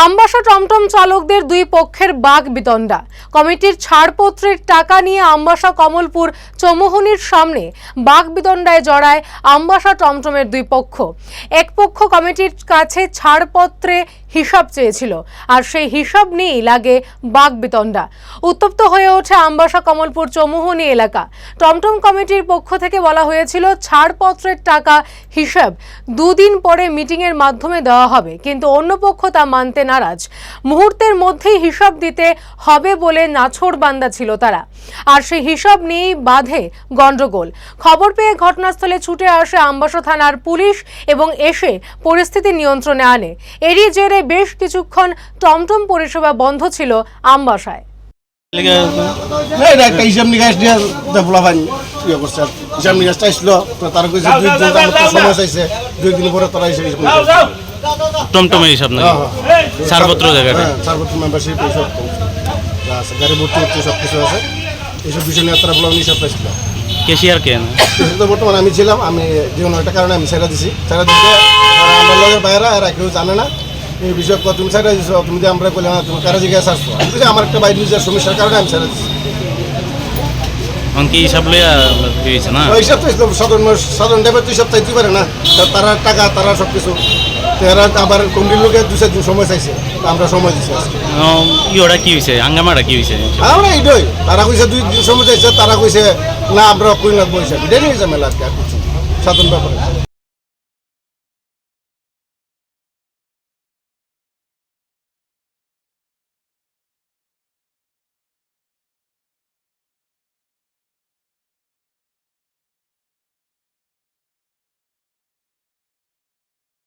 আমবাসা টমটম চালকদের দুই পক্ষের বাঘ বিতণ্ডা। কমিটির ছাড়পত্রের টাকা নিয়ে আমবাসা কমলপুর চৌমুহনির সামনে বাঘ বিতণ্ডায় জড়ায় আমবাসা টমটমের দুই পক্ষ। এক পক্ষ কমিটির কাছে ছাড়পত্রে হিসাব চেয়েছিল আর সেই হিসাব নিয়েই লাগে বাঘ বিতণ্ডা। উত্তপ্ত হয়ে ওঠে আমবাসা কমলপুর চৌমুহনি এলাকা। টমটম কমিটির পক্ষ থেকে বলা হয়েছিল, ছাড়পত্রের টাকা হিসাব দুদিন পরে মিটিংয়ের মাধ্যমে দেওয়া হবে, কিন্তু অন্য পক্ষ তা মানতে নারাজ। মুহূর্তের মধ্যেই হিসাব দিতে হবে বলে নাছোড়বান্দা ছিল তারা। আর সেই হিসাব নিয়েই বাধে গন্ডগোল খবর পেয়ে ঘটনাস্থলে ছুটে আসে আমবাসা থানার পুলিশ এবং এসে পরিস্থিতি নিয়ন্ত্রণে আনে। এরই জেরে বেশ কিছুক্ষণ টমটম পরিষেবা বন্ধ ছিল আমবাসায়। একটা হিসাব নিকাশ দিয়ে ইয়ে করছে। হিসাব নিকাশটা আসলো তারা দুই দিন তার সময় চাইছে। দুই দিন পরে তারা হিসাব। টমটমে হিসাব নাকি? হ্যাঁ, হ্যাঁ। ছাড়পত্র জায়গাটা। হ্যাঁ ছাড়পত্র মেম্বারশিপ এইসব আছে গাড়ি ভর্তি হচ্ছে সব কিছু আছে। এইসব বিষয় নিয়ে তারা বললাম হিসাব পাইছিল কেশিয়ার কেন তো বর্তমানে আমি ছিলাম আমি যে কোনো একটা কারণে আমি ছেড়ে দিছি। ছেড়ে দিতে আমার লগের বাইরে আর কেউ জানে না। এই বিষয়ে তুমি ছেড়ে দিছো তুমি যে আমরা বললাম তুমি কারা জিজ্ঞাসা আসছো আমি আমার একটা বাইরে নিজের সমস্যার কারণে আমি ছেড়ে দিছি। কি হিসাব লইয়া দিয়েছে না? হিসাব তো সাধারণ সাধারণ ড্রাইভার তো হিসাব চাইতে পারে না। তারা টাকা তারা সব কিছু এরা আবার কমিটির লোকে দু চার সময় চাইছে। আমরা সময় দিচ্ছি কি হয়েছে হাঙ্গামাটা কি হয়েছে আমরা এইটাই। তারা কইছে দুই সময় চাইছে তারা কইছে না আমরা কই লাগবো হিসাবে। এটাই নিয়ে ঝামেলা আর কি সাধারণ ব্যাপারে।